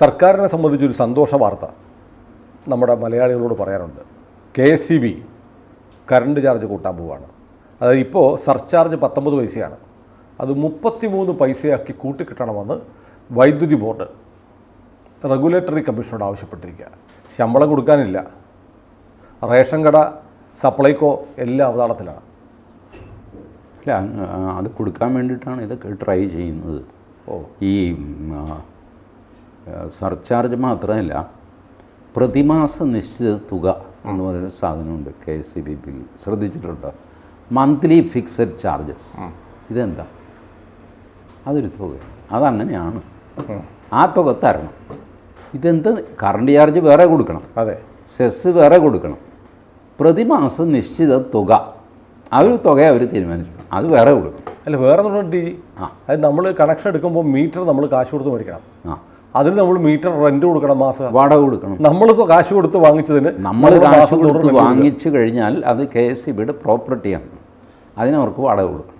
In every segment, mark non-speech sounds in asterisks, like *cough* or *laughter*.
സർക്കാരിനെ സംബന്ധിച്ചൊരു സന്തോഷ വാർത്ത നമ്മുടെ മലയാളികളോട് പറയാനുണ്ട്. K S C B current charge കൂട്ടാൻ പോവുകയാണ് അതായത് ഇപ്പോൾ സർചാർജ് പത്തൊമ്പത് പൈസയാണ്. അത് മുപ്പത്തിമൂന്ന് പൈസയാക്കി കൂട്ടിക്കിട്ടണമെന്ന് വൈദ്യുതി ബോർഡ് റെഗുലേറ്ററി കമ്മീഷനോട് ആവശ്യപ്പെട്ടിരിക്കുക. ശമ്പളം കൊടുക്കാനില്ല. റേഷൻ കട സപ്ലൈകോ എല്ലാം അവതാളത്തിലാണ്. അല്ല അത് കൊടുക്കാൻ വേണ്ടിയിട്ടാണ് ഇതൊക്കെ ട്രൈ ചെയ്യുന്നത്. ഓ. ഈ സർചാർജ് മാത്രമല്ല പ്രതിമാസ നിശ്ചിത തുക എന്ന് പറയുന്ന സാധനമുണ്ട് K S C B bill. ശ്രദ്ധിച്ചിട്ടുണ്ടോ? മന്ത്ലി ഫിക്സഡ് ചാർജസ് ഇതെന്താ? അതൊരു തുക. അതങ്ങനെയാണ്. ആ തുക തരണം. ഇതെന്ത്? കറണ്ട് ചാർജ് വേറെ കൊടുക്കണം. അതെ. സെസ് വേറെ കൊടുക്കണം. പ്രതിമാസം നിശ്ചിത തുക. ആ ഒരു തുക അവർ തീരുമാനിച്ചു. അത് വേറെ കൊടുക്കണം അല്ല വേറെ ഈ ആ. അത് നമ്മൾ കണക്ഷൻ എടുക്കുമ്പോൾ മീറ്റർ നമ്മൾ കാശ് കൊടുത്ത് മേടിക്കണം. ആ. അതിന് നമ്മൾ മീറ്റർ റെന്റ് കൊടുക്കണം മാസം. വാടക കൊടുക്കണം. നമ്മൾ കാശ് കൊടുത്ത് വാങ്ങിച്ചതിന് നമ്മൾ കാശ് കൊടുത്ത് വാങ്ങിച്ചു കഴിഞ്ഞാൽ അത് കെ എസ് സി ബിയുടെ പ്രോപ്പർട്ടിയാണ് അതിനവർക്ക് വാടക കൊടുക്കണം.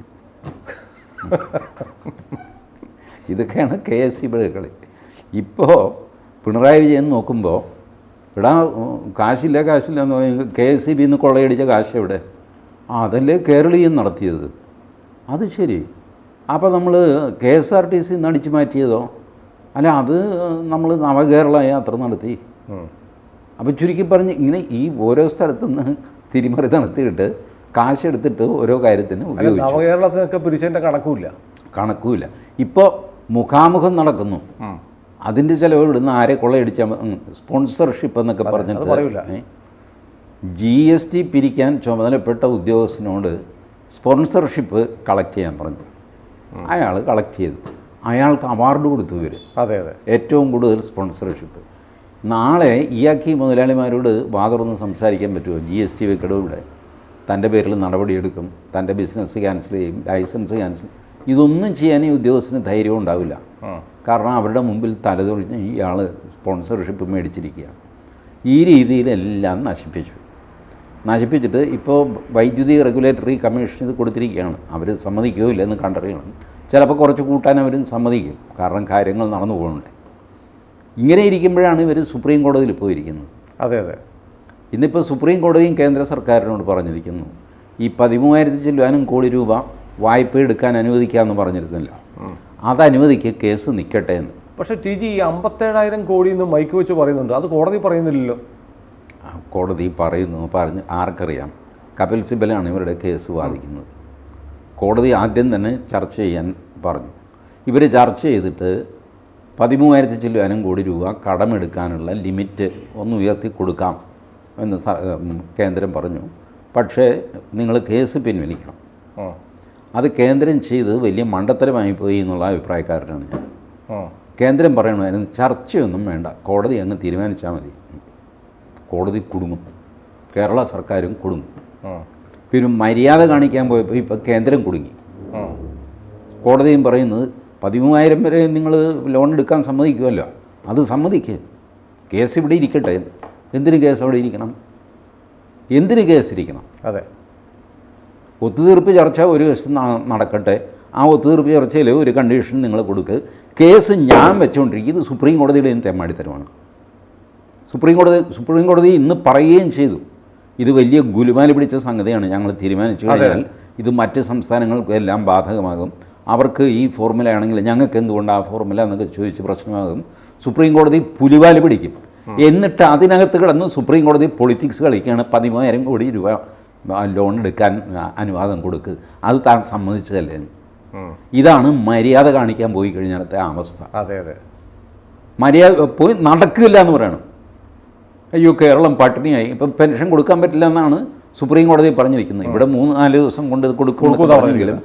*laughs* ഇതൊക്കെയാണ് കെ എസ് സി ബിയുടെ കളി. ഇപ്പോൾ പിണറായി വിജയൻ നോക്കുമ്പോൾ ഇവിടെ കാശില്ല കാശില്ല എന്ന് പറയുന്നത് കെ എസ് സി ബിന്ന് കൊള്ളയടിച്ച കാശ് എവിടെ? ആ അതല്ലേ കേരളീയം നടത്തിയത്. അത് ശരി. അപ്പോൾ നമ്മൾ K S R T C അടിച്ചു മാറ്റിയതോ? അല്ല അത് നമ്മൾ നവകേരള യാത്ര നടത്തി. അപ്പം അപ്പോൾ ചുരുക്കി പറഞ്ഞ് ഇങ്ങനെ ഈ ഓരോ സ്ഥലത്തുനിന്ന് തിരിമറി നടത്തിയിട്ട് കാശെടുത്തിട്ട് ഓരോ കാര്യത്തിന് ഉപയോഗിച്ചു. നവകേരളത്തിനൊക്കെ പിരിച്ചതിന്റെ കണക്കുമില്ല. കണക്കുമില്ല. ഇപ്പോൾ മുഖാമുഖം നടക്കുന്നു. അതിന്റെ ചിലവ് ഇവിടുന്ന് ആരെ കൊള്ളയടിച്ചാൽ സ്പോൺസർഷിപ്പ് എന്നൊക്കെ പറഞ്ഞിട്ട് പറയൂല. ജി എസ് ടി പിരിക്കാൻ ചുമതലപ്പെട്ട ഉദ്യോഗസ്ഥനോട് സ്പോൺസർഷിപ്പ് കളക്ട് ചെയ്യാൻ പറഞ്ഞു. അയാൾ കളക്ട് ചെയ്തു. അയാൾക്ക് അവാർഡ് കൊടുത്തു ഇവർ അതെ അതെ. ഏറ്റവും കൂടുതൽ സ്പോൺസർഷിപ്പ് നാളെ ഇയാക്കി മുതലാളിമാരോട് വാതുറന്ന് സംസാരിക്കാൻ പറ്റുമോ? ജി എസ് ടി വെക്കടവിടെ തന്റെ പേരിൽ നടപടിയെടുക്കും. തന്റെ ബിസിനസ് ക്യാൻസൽ ചെയ്യും. ലൈസൻസ് ക്യാൻസൽ ഇതൊന്നും ചെയ്യാൻ ഈ ഉദ്യോഗസ്ഥന് ധൈര്യം ഉണ്ടാവില്ല. കാരണം അവരുടെ മുമ്പിൽ തലതൊഴിഞ്ഞ് ഇയാൾ സ്പോൺസർഷിപ്പ് മേടിച്ചിരിക്കുകയാണ് ഈ രീതിയിലെല്ലാം നശിപ്പിച്ചു. നശിപ്പിച്ചിട്ട് ഇപ്പോൾ വൈദ്യുതി റെഗുലേറ്ററി കമ്മീഷൻ ഇത് കൊടുത്തിരിക്കുകയാണ്. അവർ സമ്മതിക്കുകയോ ഇല്ലെന്ന് കണ്ടറിയണം. ചിലപ്പോൾ കുറച്ച് കൂട്ടാൻ അവരും സമ്മതിക്കും. കാരണം കാര്യങ്ങൾ നടന്നു പോകുന്നുണ്ട്. ഇങ്ങനെ ഇരിക്കുമ്പോഴാണ് ഇവർ സുപ്രീം കോടതിയിൽ പോയിരിക്കുന്നത് അതെ അതെ. ഇന്നിപ്പോൾ സുപ്രീം കോടതിയും കേന്ദ്ര സർക്കാരിനോട് പറഞ്ഞിരിക്കുന്നു. ഈ പതിമൂവായിരത്തി ചെല്ലുവാനും കോടി രൂപ വായ്പ എടുക്കാൻ അനുവദിക്കാമെന്ന് പറഞ്ഞിരുന്നില്ല അത് കേസ് നിൽക്കട്ടെ എന്ന്. പക്ഷേ ടി ജി ഈ അമ്പത്തേഴായിരം കോടി എന്ന് മൈക്ക് വെച്ച് പറയുന്നുണ്ട്. അത് കോടതി പറയുന്നില്ലല്ലോ. ആ കോടതി പറയുന്നു പറഞ്ഞ് ആർക്കറിയാം. കപിൽ സിബലാണ് ഇവരുടെ കേസ് വാദിക്കുന്നത്. കോടതി ആദ്യം തന്നെ ചർച്ച ചെയ്യാൻ പറഞ്ഞു. ഇവർ ചർച്ച ചെയ്തിട്ട് പതിമൂവായിരത്തി ചില്ലുവാനും കോടി രൂപ കടമെടുക്കാനുള്ള ലിമിറ്റ് ഒന്ന് ഉയർത്തി കൊടുക്കാം എന്ന് കേന്ദ്രം പറഞ്ഞു. പക്ഷേ നിങ്ങൾ കേസ് പിൻവലിക്കണം. അത് കേന്ദ്രം ചെയ്ത് വലിയ മണ്ടത്തരമായി പോയി എന്നുള്ള അഭിപ്രായക്കാരനാണ് ഞാൻ. കേന്ദ്രം പറയണമായിരുന്നു ചർച്ചയൊന്നും വേണ്ട. കോടതി അങ്ങ് തീരുമാനിച്ചാൽ മതി. കോടതി കുടുങ്ങും. കേരള സർക്കാരും കുടുങ്ങും. പിന്നെ മര്യാദ കാണിക്കാൻ പോയപ്പോൾ ഇപ്പോൾ കേന്ദ്രം കുടുങ്ങി. കോടതിയും പറയുന്നത് പതിമൂവായിരം വരെ നിങ്ങൾ ലോൺ എടുക്കാൻ സമ്മതിക്കുമല്ലോ. അത് സമ്മതിക്കുക കേസ് ഇവിടെ ഇരിക്കട്ടെ. എന്തിന് കേസ് അവിടെ ഇരിക്കണം? എന്തിന് കേസ് ഇരിക്കണം? അതെ. ഒത്തുതീർപ്പ് ചർച്ച ഒരു വശത്ത് നടക്കട്ടെ. ആ ഒത്തുതീർപ്പ് ചർച്ചയിൽ ഒരു കണ്ടീഷൻ നിങ്ങൾ കൊടുക്ക്. കേസ് ഞാൻ വെച്ചുകൊണ്ടിരിക്കും ഇത് സുപ്രീം കോടതിയുടെ തെമ്മാടിത്തരമാണ്. സുപ്രീം കോടതി സുപ്രീം കോടതി ഇന്ന് പറയുകയും ചെയ്തു. ഇത് വലിയ ഗുലുമാല പിടിച്ച സംഗതിയാണ് ഞങ്ങൾ തീരുമാനിച്ചു കഴിഞ്ഞാൽ ഇത് മറ്റ് സംസ്ഥാനങ്ങൾക്കും എല്ലാം ബാധകമാകും. അവർക്ക് ഈ ഫോർമുല ആണെങ്കിൽ ഞങ്ങൾക്ക് എന്തുകൊണ്ട് ആ ഫോർമുല എന്നൊക്കെ ചോദിച്ച് പ്രശ്നമാകും. സുപ്രീം കോടതി പുലിവാൽ പിടിക്കും. എന്നിട്ട് അതിനകത്ത് കിടന്ന് സുപ്രീം കോടതി പൊളിറ്റിക്സ് കളിക്കുകയാണ്. പതിമൂവായിരം കോടി രൂപ ലോൺ എടുക്കാൻ അനുവാദം കൊടുക്കുക അത് താൻ സമ്മതിച്ചതല്ലേ? ഇതാണ് മര്യാദ കാണിക്കാൻ പോയി കഴിഞ്ഞാലത്തെ അവസ്ഥ. അതെ അതെ. മര്യാദ പോയി നടക്കില്ല എന്ന് പറയണം. അയ്യോ കേരളം പട്ടിണിയായി. ഇപ്പം പെൻഷൻ കൊടുക്കാൻ പറ്റില്ല എന്നാണ് സുപ്രീം കോടതി പറഞ്ഞിരിക്കുന്നത്. ഇവിടെ മൂന്ന് നാല് ദിവസം കൊണ്ട് ഇത് കൊടുക്കും എന്നൊക്കെ കൊടുക്കുമെന്നാ പറഞ്ഞെങ്കിലും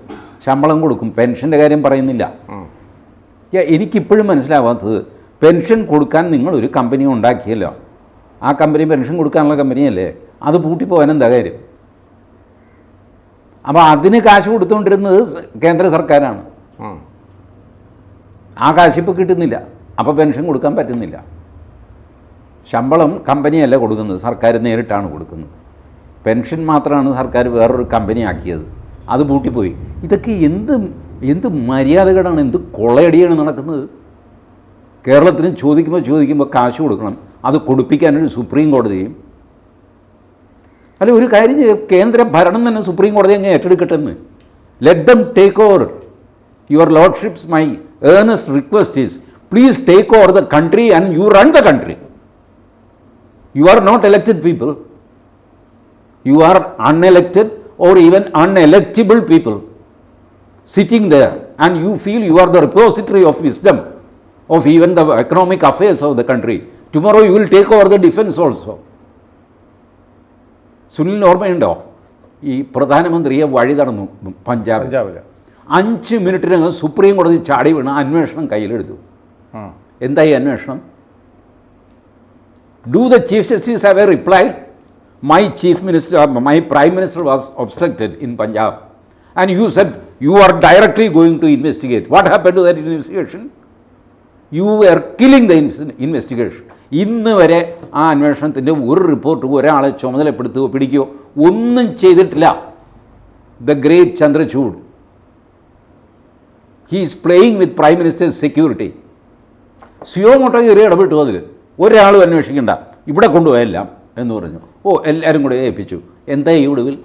ശമ്പളം കൊടുക്കും. പെൻഷന്റെ കാര്യം പറയുന്നില്ല. എനിക്കിപ്പോഴും മനസ്സിലാവാത്തത് പെൻഷൻ കൊടുക്കാൻ നിങ്ങളൊരു കമ്പനി ഉണ്ടാക്കിയല്ലോ. ആ കമ്പനി പെൻഷൻ കൊടുക്കാനുള്ള കമ്പനിയല്ലേ? അത് പൂട്ടിപ്പോകാൻ എന്താ കാര്യം? അപ്പോൾ അതിന് കാശ് കൊടുത്തുകൊണ്ടിരുന്നത് കേന്ദ്ര സർക്കാരാണ്. ആ. കാശ് ഇപ്പോൾ കിട്ടുന്നില്ല. അപ്പോൾ പെൻഷൻ കൊടുക്കാൻ പറ്റുന്നില്ല. ശമ്പളം കമ്പനിയല്ല കൊടുക്കുന്നത്? സർക്കാർ നേരിട്ടാണ് കൊടുക്കുന്നത്. പെൻഷൻ മാത്രമാണ് സർക്കാർ വേറൊരു കമ്പനി ആക്കിയത്. അത് പൂട്ടിപ്പോയി. ഇതൊക്കെ എന്ത് എന്ത് മര്യാദകളാണ് എന്ത് കൊള്ളയടിയാണ് നടക്കുന്നത്? കേരളത്തിന് ചോദിക്കുമ്പോൾ ചോദിക്കുമ്പോൾ കാശ് കൊടുക്കണം. അത് കൊടുപ്പിക്കാനൊരു സുപ്രീം കോടതിയും. അല്ല ഒരു കാര്യം കേന്ദ്ര ഭരണം തന്നെ സുപ്രീം കോടതി അങ്ങ് ഏറ്റെടുക്കട്ടെന്ന് let them take over your lordships my earnest request is please take over the country and you run the country you are not elected people. You are unelected or even unelectable people sitting there and you feel you are the repository of wisdom of even the economic affairs of the country. Tomorrow you will take over the defense also. സുനിലിന് ഓർമ്മയുണ്ടോ ഈ പ്രധാനമന്ത്രിയെ വഴി നടന്നു പഞ്ചാബ് അഞ്ച് മിനിറ്റിനകം supreme കോടതി ചാടി വീണ് അന്വേഷണം കയ്യിലെടുത്തു എന്തായി അന്വേഷണം do the chief justice have a reply my chief minister my prime minister was obstructed in Punjab and you said you are directly going to investigate what happen to that investigation you are killing the investigation ഇന്ന് വരെ ആ അന്വേഷണത്തിന്റെ ഒരു report ഒരാളെ ചുമതലപ്പെടുത്തുകയോ പിടിക്കുകയോ ഒന്നും ചെയ്തിട്ടില്ല. The great Chandrachud he is playing with prime minister's security suo suo motu കയറി ഇടപെട്ടു അതിൽ ഒരാളും അന്വേഷിക്കണ്ട. ഇവിടെ കൊണ്ടുപോയെല്ലാം എന്ന് പറഞ്ഞു. ഓ എല്ലാവരും കൂടെ ഏൽപ്പിച്ചു. എന്താ ഈ ഒടുവിൽ?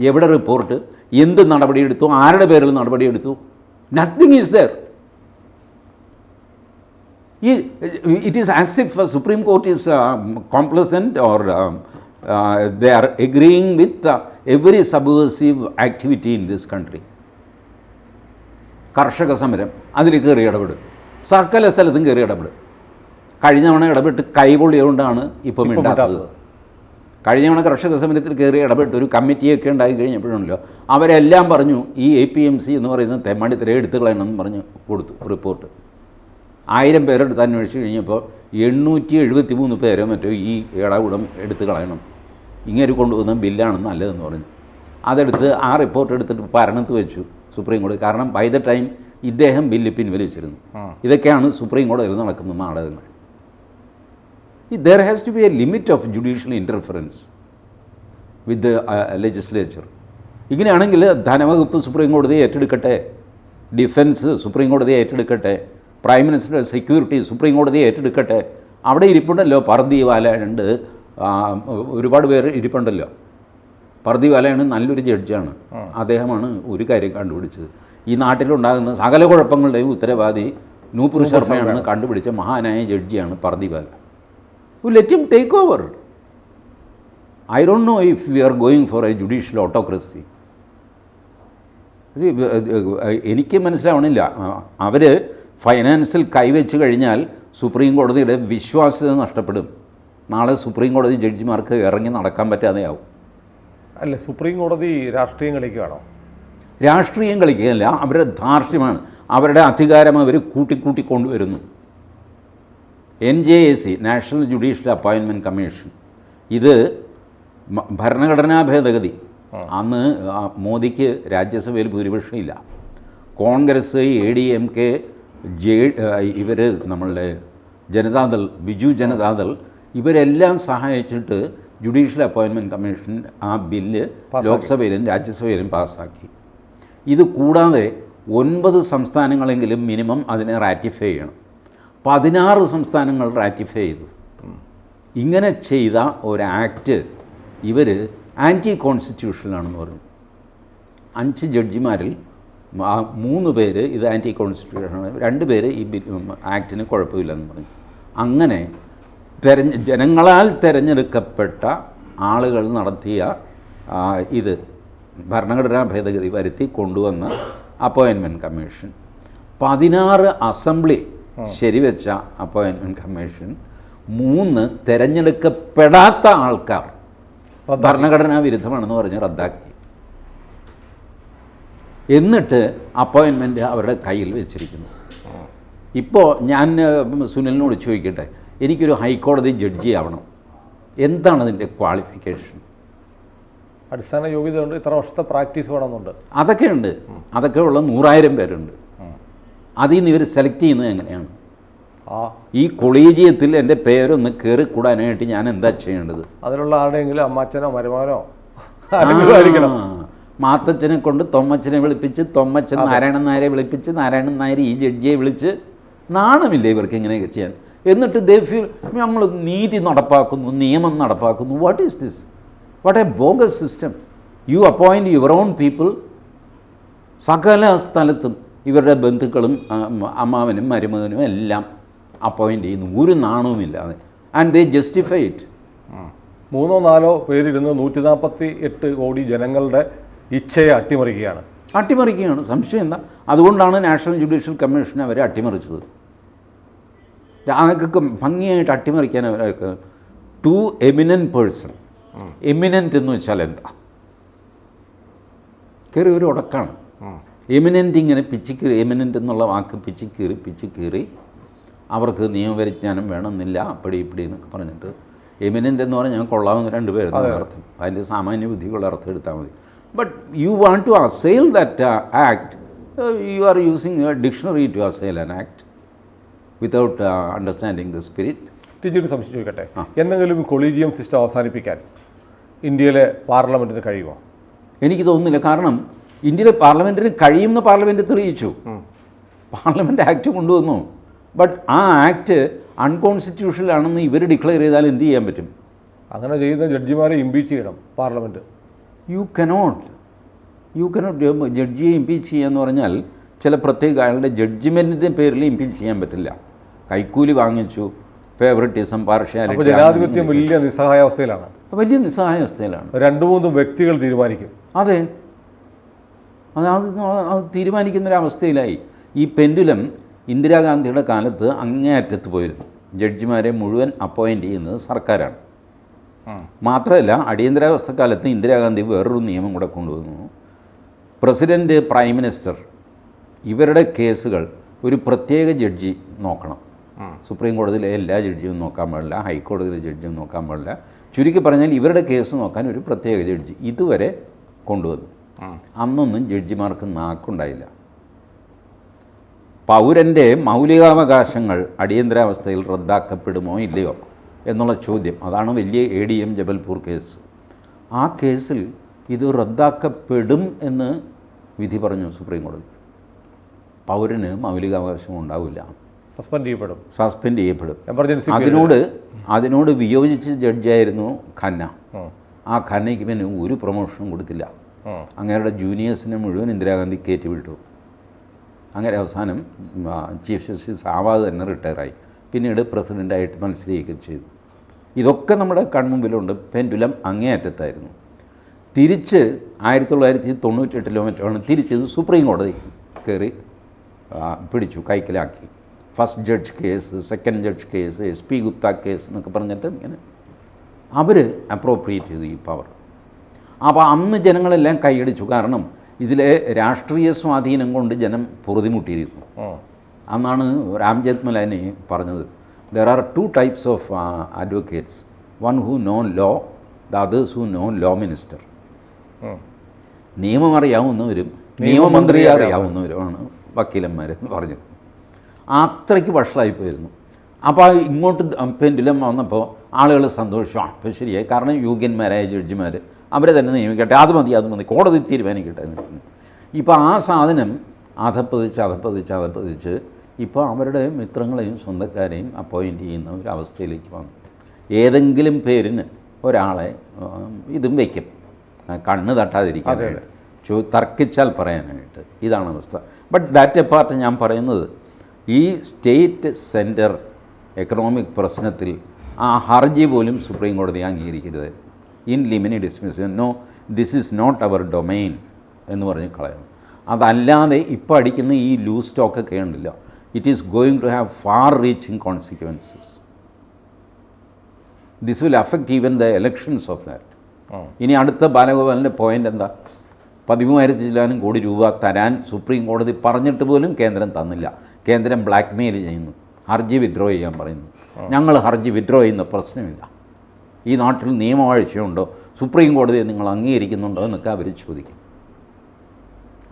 എവിടെ റിപ്പോർട്ട് എന്ത് നടപടിയെടുത്തു? ആരുടെ പേരിൽ നടപടിയെടുത്തു? നത്തിങ് ഈസ് ദർ ഈ it is as if supreme court is complacent or they are agreeing with every subversive activity in this country. കർഷക സമരം. അതിൽ കയറി ഇടപെടും. സകല സ്ഥലത്തും കയറി ഇടപെടും. കഴിഞ്ഞ തവണ ഇടപെട്ട് കൈപൊള്ളിയതുകൊണ്ടാണ് ഇപ്പം മിണ്ടാത്തത്. കഴിഞ്ഞ തവണ കർഷക സമരത്തിൽ കയറി ഇടപെട്ട് ഒരു കമ്മിറ്റിയൊക്കെ ഉണ്ടായി കഴിഞ്ഞപ്പോഴാണല്ലോ അവരെല്ലാം പറഞ്ഞു ഈ എ പി എം സി എന്ന് പറയുന്ന തെമ്മാടിത്തര എടുത്തു കളയണമെന്ന് പറഞ്ഞ് കൊടുത്തു റിപ്പോർട്ട് ആയിരം പേരെടുത്ത് അന്വേഷിച്ച് കഴിഞ്ഞപ്പോൾ എണ്ണൂറ്റി എഴുപത്തി മൂന്ന് പേരോ മറ്റോ ഈ ഏടാകുടം എടുത്തു കളയണം ഇങ്ങനെ കൊണ്ടുവന്ന ബില്ലാണ് നല്ലതെന്ന് പറഞ്ഞു. അതെടുത്ത് ആ റിപ്പോർട്ട് എടുത്തിട്ട് ഭരണത്ത് വെച്ചു സുപ്രീം കോടതി കാരണം ബൈ ദ ടൈം ഇദ്ദേഹം ബില്ല് പിൻവലിച്ചിരുന്നു. ഇതൊക്കെയാണ് സുപ്രീം കോടതിയിൽ നടക്കുന്ന നാടകങ്ങൾ. There has to be a limit of judicial interference with legislature ഇങ്ങനെയാണെങ്കിൽ ധനവകുപ്പ് സുപ്രീം കോടതിയെ ഏറ്റെടുക്കട്ടെ ഡിഫൻസ് സുപ്രീം കോടതിയെ ഏറ്റെടുക്കട്ടെ പ്രൈം മിനിസ്റ്റർ സെക്യൂരിറ്റി സുപ്രീം കോടതിയെ ഏറ്റെടുക്കട്ടെ. അവിടെ ഇരിപ്പുണ്ടല്ലോ പർദി വാലയുണ്ട്. ഒരുപാട് പേര് ഇരിപ്പുണ്ടല്ലോ. പർദി വാലയാണ് നല്ലൊരു ജഡ്ജാണ്. അദ്ദേഹമാണ് ഒരു കാര്യം കണ്ടുപിടിച്ചത്. ഈ നാട്ടിലുണ്ടാകുന്ന സകല കുഴപ്പങ്ങളുടെയും ഉത്തരവാദി നൂപുർ ശർമ്മയാണ് കണ്ടുപിടിച്ച മഹാനായ ജഡ്ജിയാണ് Pardiwala. Let him take over I don't know if we are going for a judicial autocracy എനിക്ക് മനസ്സിലാവണില്ല. അവർ ഫൈനാൻസിൽ കൈവച്ച് കഴിഞ്ഞാൽ സുപ്രീം കോടതിയുടെ വിശ്വാസ്യത നഷ്ടപ്പെടും. നാളെ സുപ്രീം കോടതി ജഡ്ജിമാർക്ക് ഇറങ്ങി നടക്കാൻ പറ്റാതെയാവും അല്ല സുപ്രീം കോടതി രാഷ്ട്രീയം കളിക്കുകയാണോ? രാഷ്ട്രീയം കളിക്കുകയല്ല അവരുടെ ധാർഷ്ട്യമാണ്. അവരുടെ അധികാരം അവർ കൂട്ടിക്കൂട്ടി കൊണ്ടുവരുന്നു. N J A C national judicial അപ്പോയിൻമെന്റ് commission ഇത് ഭരണഘടനാ ഭേദഗതി. അന്ന് മോദിക്ക് രാജ്യസഭയിൽ ഭൂരിപക്ഷം ഇല്ല Congress A D M K J ഇവർ നമ്മളുടെ ജനതാദൾ ബിജു ജനതാദൾ ഇവരെല്ലാം സഹായിച്ചിട്ട് ജുഡീഷ്യൽ അപ്പോയിൻമെന്റ് കമ്മീഷൻ ആ ബില്ല് ലോക്സഭയിലും രാജ്യസഭയിലും പാസ്സാക്കി. ഇത് കൂടാതെ ഒൻപത് സംസ്ഥാനങ്ങളെങ്കിലും മിനിമം അതിനെ റാറ്റിഫൈ ചെയ്യണം. പതിനാറ് സംസ്ഥാനങ്ങൾ റാറ്റിഫൈ ചെയ്തു. ഇങ്ങനെ ചെയ്ത ഒരു ആക്ട് ഇവർ ആന്റി കോൺസ്റ്റിറ്റ്യൂഷനാണെന്ന് പറഞ്ഞു. അഞ്ച് ജഡ്ജിമാരിൽ മൂന്ന് പേര് ഇത് ആന്റി കോൺസ്റ്റിറ്റ്യൂഷനാണ് രണ്ട് പേര് ഈ ആക്ടിന് കുഴപ്പമില്ലെന്ന് പറഞ്ഞു. അങ്ങനെ തെരഞ്ഞ ജനങ്ങളാൽ തിരഞ്ഞെടുക്കപ്പെട്ട ആളുകൾ നടത്തിയ ഇത് ഭരണഘടനാ ഭേദഗതി വരുത്തി കൊണ്ടുവന്ന അപ്പോയിൻമെന്റ് കമ്മീഷൻ പതിനാറ് അസംബ്ലി ശരിവെച്ച അപ്പോയിൻമെന്റ് കമ്മീഷൻ മൂന്ന് തിരഞ്ഞെടുക്കപ്പെടാത്ത ആൾക്കാർ ഭരണഘടനാ വിരുദ്ധമാണെന്ന് പറഞ്ഞ് റദ്ദാക്കി. എന്നിട്ട് അപ്പോയിൻമെന്റ് അവരുടെ കയ്യിൽ വെച്ചിരിക്കുന്നു. ഇപ്പോൾ ഞാൻ സുനിലിനോട് ചോദിക്കട്ടെ. എനിക്കൊരു ഹൈക്കോടതി ജഡ്ജി ആവണം. എന്താണ് അതിന്റെ ക്വാളിഫിക്കേഷൻ? അടിസ്ഥാന യോഗ്യത ഉണ്ട് ഇത്ര വർഷത്തെ പ്രാക്ടീസ് വേണമെന്നുണ്ട്. അതൊക്കെ ഉണ്ട്. അതൊക്കെ ഉള്ള നൂറായിരം പേരുണ്ട്. അതിൽ നിന്ന് ഇവർ സെലക്ട് ചെയ്യുന്നത് എങ്ങനെയാണ്? ആ. ഈ കൊളീജിയത്തിൽ എന്റെ പേരൊന്ന് കയറിക്കൂടാനായിട്ട് ഞാൻ എന്താ ചെയ്യേണ്ടത്? അതിലുള്ള ആരുടെയെങ്കിലും അമ്മാച്ചനോ മരുമകനോ ആയിരിക്കണം. മാത്തച്ഛനെ കൊണ്ട് തൊമ്മച്ചനെ വിളിപ്പിച്ച് തൊമ്മച്ചൻ നാരായണൻ നായരെ വിളിപ്പിച്ച് നാരായണൻ നായർ ഈ ജഡ്ജിയെ വിളിച്ച് നാണമില്ല ഇവർക്ക് ഇങ്ങനെയൊക്കെ ചെയ്യാൻ? എന്നിട്ട് ദേ ഫീൽ നമ്മൾ നീതി നടപ്പാക്കുന്നു നിയമം നടപ്പാക്കുന്നു. What is this what a bogus system you appoint your own people സകല സ്ഥലത്തും ഇവരുടെ ബന്ധുക്കളും അമ്മാവനും മരുമകനും എല്ലാം അപ്പോയിന്റ് ചെയ്യുന്നു. ഒരു നാണവുമില്ലാതെ ആൻഡ് ദേ ജസ്റ്റിഫൈ ഇറ്റ് മൂന്നോ നാലോ പേരിരുന്ന് നൂറ്റി നാൽപ്പത്തി എട്ട് കോടി ജനങ്ങളുടെ ഇച്ഛയെ അട്ടിമറിക്കുകയാണ്. അട്ടിമറിക്കുകയാണ്. സംശയം എന്താ? അതുകൊണ്ടാണ് നാഷണൽ ജുഡീഷ്യൽ കമ്മീഷൻ അവരെ അട്ടിമറിച്ചത്. അതൊക്കെ ഭംഗിയായിട്ട് അട്ടിമറിക്കാൻ അവരൊക്കെ ടു എമിനന്റ് പേഴ്സൺ എമിനന്റ് എന്ന് വെച്ചാൽ എന്താ? കയറി ഒരു ഉടക്കാണ്. എമിനന്റ് ഇങ്ങനെ പിച്ചിക്കീറി എമിനന്റ് എന്നുള്ള വാക്ക് പിച്ചിക്കീറി പിച്ചിക്കീറി അവർക്ക് നിയമപരിജ്ഞാനം വേണമെന്നില്ല അപ്പടി ഇപ്പടി എന്നൊക്കെ പറഞ്ഞിട്ട്. എമിനന്റ് എന്ന് പറഞ്ഞാൽ ഞാൻ കൊള്ളാവുന്ന രണ്ട് പേരെന്നാണ് അർത്ഥം. അതിന്റെ സാമാന്യ ബുദ്ധിക്കുള്ള അർത്ഥം എടുത്താൽ മതി. But you want to assail that act you are using a dictionary to assail an act without understanding the spirit ടീച്ചർക്ക് സംശയം ചോദിക്കട്ടെ? എന്തെങ്കിലും കൊളീജിയം സിസ്റ്റം അവസാനിപ്പിക്കാൻ ഇന്ത്യയിലെ പാർലമെന്റിന് കഴിയുമോ? എനിക്ക് തോന്നുന്നില്ല. കാരണം ഇന്ത്യയിലെ പാർലമെന്റിന് കഴിയുമെന്ന് പാർലമെന്റ് തെളിയിച്ചു. പാർലമെന്റ് ആക്ട് കൊണ്ടുവന്നു. ബട്ട് ആ ആക്ട് അൺകോൺസ്റ്റിറ്റ്യൂഷണൽ ആണെന്ന് ഇവർ ഡിക്ലെയർ ചെയ്താൽ എന്ത് ചെയ്യാൻ പറ്റും? അങ്ങനെ ചെയ്യുന്ന ജഡ്ജിമാരെ ഇംപീച്ച് ചെയ്യണം Parliament you cannot you cannot ജഡ്ജിയെ impeach ചെയ്യാന്ന് പറഞ്ഞാൽ ചില പ്രത്യേക അയാളുടെ ജഡ്ജ്മെന്റിന്റെ പേരിൽ ഇംപീച്ച് ചെയ്യാൻ പറ്റില്ല. കൈക്കൂലി വാങ്ങിച്ചു ഫേവറിറ്റിസം പാർഷ്യാലിറ്റി ജനാധിപത്യം വലിയ നിസ്സഹായാവസ്ഥയിലാണ്. വലിയ നിസ്സഹായാവസ്ഥയിലാണ്. രണ്ടു മൂന്ന് വ്യക്തികൾ തീരുമാനിക്കും. അതെ. അത് അത് ഒരു തീരുമാനിക്കുന്നൊരവസ്ഥയിലായി. ഈ പെൻഡുലം ഇന്ദിരാഗാന്ധിയുടെ കാലത്ത് അങ്ങേയറ്റത്ത് പോയിരുന്നു. ജഡ്ജിമാരെ മുഴുവൻ അപ്പോയിന്റ് ചെയ്യുന്നത് സർക്കാരാണ്. മാത്രമല്ല അടിയന്തരാവസ്ഥ കാലത്ത് ഇന്ദിരാഗാന്ധി വേറൊരു നിയമം കൂടെ കൊണ്ടുവന്നു. പ്രസിഡന്റ് പ്രൈം മിനിസ്റ്റർ ഇവരുടെ കേസുകൾ ഒരു പ്രത്യേക ജഡ്ജി നോക്കണം. സുപ്രീം കോടതിയിലെ എല്ലാ ജഡ്ജിയും നോക്കാൻ പാടില്ല ഹൈക്കോടതിയിലെ ജഡ്ജിയും നോക്കാൻ പാടില്ല. ചുരുക്കി പറഞ്ഞാൽ ഇവരുടെ കേസ് നോക്കാൻ ഒരു പ്രത്യേക ജഡ്ജി ഇതുവരെ കൊണ്ടുവന്നു. അന്നൊന്നും ജഡ്ജിമാർക്ക് നാക്കുണ്ടായില്ല. പൗരന്റെ മൗലികാവകാശങ്ങൾ അടിയന്തരാവസ്ഥയിൽ റദ്ദാക്കപ്പെടുമോ ഇല്ലയോ എന്നുള്ള ചോദ്യം. അതാണ് വലിയ A D M Jabalpur case. ആ കേസിൽ ഇത് റദ്ദാക്കപ്പെടും എന്ന് വിധി പറഞ്ഞു സുപ്രീം കോടതി പൗരന് മൗലികാവകാശം ഉണ്ടാവില്ല. സസ്പെൻഡ് ചെയ്യപ്പെടും. സസ്പെൻഡ് ചെയ്യപ്പെടും. എമർജൻസി അതിനോട് അതിനോട് വിയോജിച്ച ജഡ്ജായിരുന്നു ഖന്ന. ആ ഖന്നയ്ക്ക് പിന്നെ ഒരു പ്രൊമോഷനും കൊടുത്തില്ല. അങ്ങേരുടെ ജൂനിയേഴ്സിനെ മുഴുവൻ ഇന്ദിരാഗാന്ധി കയറ്റി വിട്ടു. അങ്ങനെ അവസാനം ചീഫ് ജസ്റ്റിസ് ആവാതെ തന്നെ റിട്ടയറായി. പിന്നീട് പ്രസിഡന്റായിട്ട് മത്സരിക്കുകയും ചെയ്തു. ഇതൊക്കെ നമ്മുടെ കൺമുമ്പിലുണ്ട്. പെൻഡുലം അങ്ങേയറ്റത്തായിരുന്നു. തിരിച്ച് ആയിരത്തി തൊള്ളായിരത്തി തൊണ്ണൂറ്റെട്ടിലോ മറ്റാണ് തിരിച്ചത് സുപ്രീം കോടതി കയറി പിടിച്ചു കൈക്കലാക്കി. First judge case second judge case S P Gupta case എന്നൊക്കെ പറഞ്ഞിട്ട് ഇങ്ങനെ അവർ അപ്രോപ്രിയേറ്റ് ചെയ്തു ഈ പവർ അപ്പോൾ അന്ന് ജനങ്ങളെല്ലാം കൈയടിച്ചു. കാരണം ഇതിലെ രാഷ്ട്രീയ സ്വാധീനം കൊണ്ട് ജനം പൊറുതിമുട്ടിയിരിക്കുന്നു അന്നാണ് രാം മലാനി പറഞ്ഞത് there are two types of advocates one who know law the others who know law minister നിയമം അറിയാവുന്നവരും നിയമമന്ത്രി അറിയാവുന്നവരുമാണ് വക്കീലന്മാർ എന്ന് പറഞ്ഞു. അത്രയ്ക്ക് വഷളായിപ്പോയിരുന്നു. അപ്പോൾ ഇങ്ങോട്ട് പെൻഡുലം വന്നപ്പോൾ ആളുകൾ സന്തോഷമാണ് അപ്പോൾ ശരിയായി. കാരണം യോഗ്യന്മാരായ ജഡ്ജിമാർ അവരെ തന്നെ നിയമിക്കട്ടെ. അത് മതി അത് മതി. കോടതി തീരുമാനിക്കട്ടെ. എന്ന് പറഞ്ഞു. ഇപ്പോൾ ആ സാധനം അധപ്പതിച്ച് അധപ്പതിച്ച് അധപ്പതിച്ച് ഇപ്പോൾ അവരുടെ മിത്രങ്ങളെയും സ്വന്തക്കാരെയും അപ്പോയിന്റ് ചെയ്യുന്ന ഒരു അവസ്ഥയിലേക്ക് വന്നു. ഏതെങ്കിലും പേരിന് ഒരാളെ ഇതും വയ്ക്കും കണ്ണ് തട്ടാതിരിക്കാനായിട്ട് ചോ തർക്കിച്ചാൽ പറയാനായിട്ട്. ഇതാണ് അവസ്ഥ. ബട്ട് ദാറ്റ് പാർട്ട് ഞാൻ പറയുന്നത് ഈ സ്റ്റേറ്റ് സെന്റർ എക്കണോമിക് പ്രശ്നത്തിൽ ആ ഹർജി പോലും സുപ്രീം കോടതി അംഗീകരിക്കരുത്. In limine dismiss. No this is not our domain എന്ന് പറഞ്ഞ് കളയണം. അതല്ലാതെ ഇപ്പോൾ അടിക്കുന്ന ഈ ലൂസ് സ്റ്റോക്കൊക്കെ ഉണ്ടല്ലോ it is going to have far reaching consequences this will affect even the elections of that ഇനി അടുത്ത ബാലഗോപാലിന്റെ പോയിന്റ് എന്താ? പതിമൂവായിരത്തി ചില്ലാനും കോടി രൂപ തരാൻ സുപ്രീം കോടതി പറഞ്ഞിട്ട് പോലും കേന്ദ്രം തന്നില്ല. കേന്ദ്രം ബ്ലാക്ക് മെയിൽ ചെയ്യുന്നു. ഹർജി വിഡ്രോ ചെയ്യാൻ പറയുന്നു. ഞങ്ങൾ ഹർജി വിഡ്രോ ചെയ്യുന്ന പ്രശ്നമില്ല. ഈ നാട്ടിൽ നിയമവാഴ്ചയുണ്ടോ? സുപ്രീം കോടതിയെ നിങ്ങൾ അംഗീകരിക്കുന്നുണ്ടോ എന്നൊക്കെ അവർ ചോദിക്കും.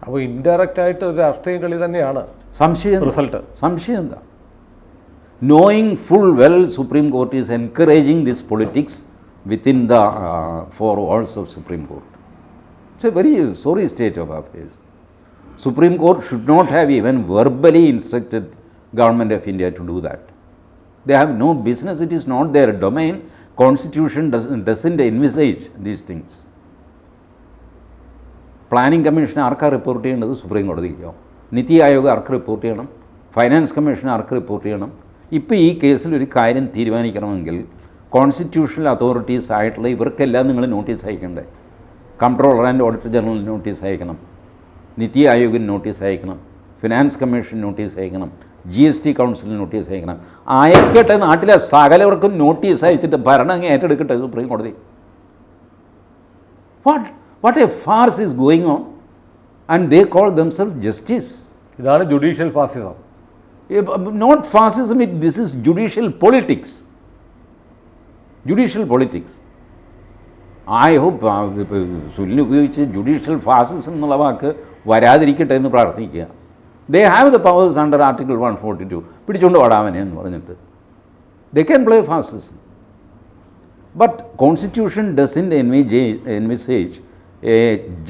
അപ്പോൾ ഇൻഡയറക്റ്റ് ആയിട്ട് ഒരു രാഷ്ട്രീയ കളി തന്നെയാണ് സംശയം റിസൾട്ട് സംശയം എന്താ? Knowing full well supreme court is encouraging this politics within the four walls of supreme court it's a very sorry state of affairs supreme court should not have even verbally instructed government of India to do that they have no business it is not their domain. Doesn't, doesn't envisage these things. Planning commission ആർക്കാ report ചെയ്യേണ്ടത്? Supreme കോടതിക്കോ നിതി ആയോഗ് ആർക്ക് report ചെയ്യണം? Finance commission ആർക്ക് report ചെയ്യണം? ഇപ്പോൾ ഈ കേസിൽ ഒരു കാര്യം തീരുമാനിക്കണമെങ്കിൽ കോൺസ്റ്റിറ്റ്യൂഷണൽ അതോറിറ്റീസ് ആയിട്ടുള്ള ഇവർക്കെല്ലാം നിങ്ങൾ notice അയക്കണ്ടേ. Controller and auditor general notice അയക്കണം. നിതി ആയോഗിന് നോട്ടീസ് അയക്കണം. ഫിനാൻസ് കമ്മീഷൻ നോട്ടീസ് അയക്കണം. ജി എസ് ടി കൗൺസിലിന് നോട്ടീസ് അയക്കണം. അയക്കട്ടെ നാട്ടിലെ സകലവർക്കും നോട്ടീസ് അയച്ചിട്ട് ഭരണം അങ്ങ് ഏറ്റെടുക്കട്ടെ സുപ്രീം കോടതി what what a farce is going on and they call themselves justice ഇതാണ് judicial fascism not fascism it this is judicial politics judicial politics I hope സുലിന് ഉപയോഗിച്ച് ജുഡീഷ്യൽ ഫാസിസം എന്നുള്ള വാക്ക് വരാതിരിക്കട്ടെ എന്ന് പ്രാർത്ഥിക്കുക. They have the powers under article one forty two പിടിച്ചുകൊണ്ട് പാടാവനെ എന്ന് പറഞ്ഞിട്ട്. They can play fascism but constitution doesn't envisage envisage a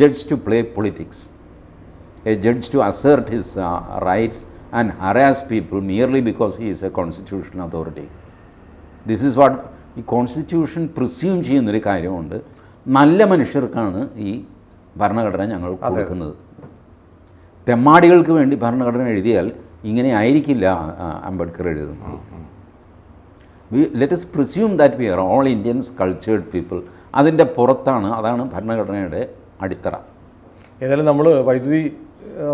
judge to play politics a judge to assert his rights and harass people merely because he is a constitution authority this is what ഈ constitution presume ചെയ്യുന്നൊരു കാര്യമുണ്ട്. നല്ല മനുഷ്യർക്കാണ് ഈ ഭരണഘടന ഞങ്ങൾ കൊടുക്കുന്നത്. തെമ്മാടികൾക്ക് വേണ്ടി ഭരണഘടന എഴുതിയാൽ ഇങ്ങനെ ആയിരിക്കില്ല അംബേദ്കർ എഴുതുന്നത്. Let's presume that we are all Indians cultured people അതിന്റെ പുറത്താണ് അതാണ് ഭരണഘടനയുടെ അടിത്തറ. ഏതായാലും നമ്മൾ വൈദ്യുതി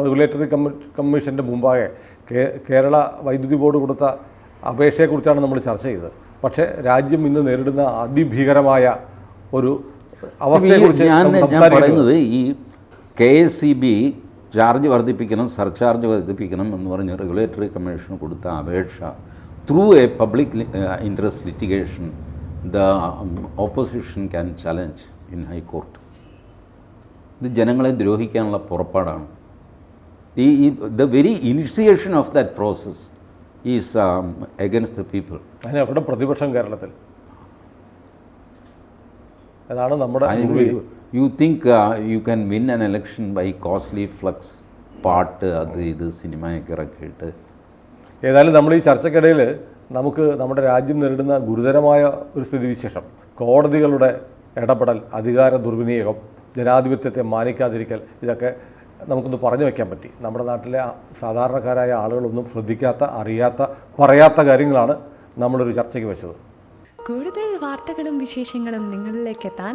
റെഗുലേറ്ററി കമ്മി കമ്മീഷന്റെ മുമ്പാകെ കേരള വൈദ്യുതി ബോർഡ് കൊടുത്ത അപേക്ഷയെക്കുറിച്ചാണ് നമ്മൾ ചർച്ച ചെയ്തത്. പക്ഷേ രാജ്യം ഇന്ന് നേരിടുന്ന അതിഭീകരമായ ഒരു അവസ്ഥയെക്കുറിച്ച് ഞാൻ ഞാൻ പറയുന്നത് ഈ K S C B charge വർദ്ധിപ്പിക്കണം സർചാർജ് വർദ്ധിപ്പിക്കണം എന്ന് പറഞ്ഞ് റെഗുലേറ്ററി കമ്മീഷൻ കൊടുത്ത അപേക്ഷ through a public interest litigation the opposition can challenge in high court ഇത് ജനങ്ങളെ ദ്രോഹിക്കാനുള്ള പുറപ്പാടാണ്. ഈ the very initiation of that process is against the people അതിന് അവിടെ പ്രതിപക്ഷം കേരളത്തിൽ. അതാണ് നമ്മുടെ. You think you can win an election by costly flex പാട്ട് അത് ഇത് സിനിമയൊക്കെ ഇറക്കിയിട്ട്. ഏതായാലും നമ്മൾ ഈ ചർച്ചയ്ക്കിടയിൽ നമുക്ക് നമ്മുടെ രാജ്യം നേരിടുന്ന ഗുരുതരമായ ഒരു സ്ഥിതിവിശേഷം. കോടതികളുടെ ഇടപെടൽ അധികാര ദുർവിനിയോഗം ജനാധിപത്യത്തെ മാനിക്കാതിരിക്കൽ ഇതൊക്കെ നമുക്കൊന്ന് പറഞ്ഞു വയ്ക്കാൻ പറ്റി. നമ്മുടെ നാട്ടിലെ സാധാരണക്കാരായ ആളുകളൊന്നും ശ്രദ്ധിക്കാത്ത അറിയാത്ത പറയാത്ത കാര്യങ്ങളാണ് നമ്മളൊരു ചർച്ചയ്ക്ക് വെച്ചത്. കൂടുതൽ വാർത്തകളും വിശേഷങ്ങളും നിങ്ങളിലേക്ക് എത്താൻ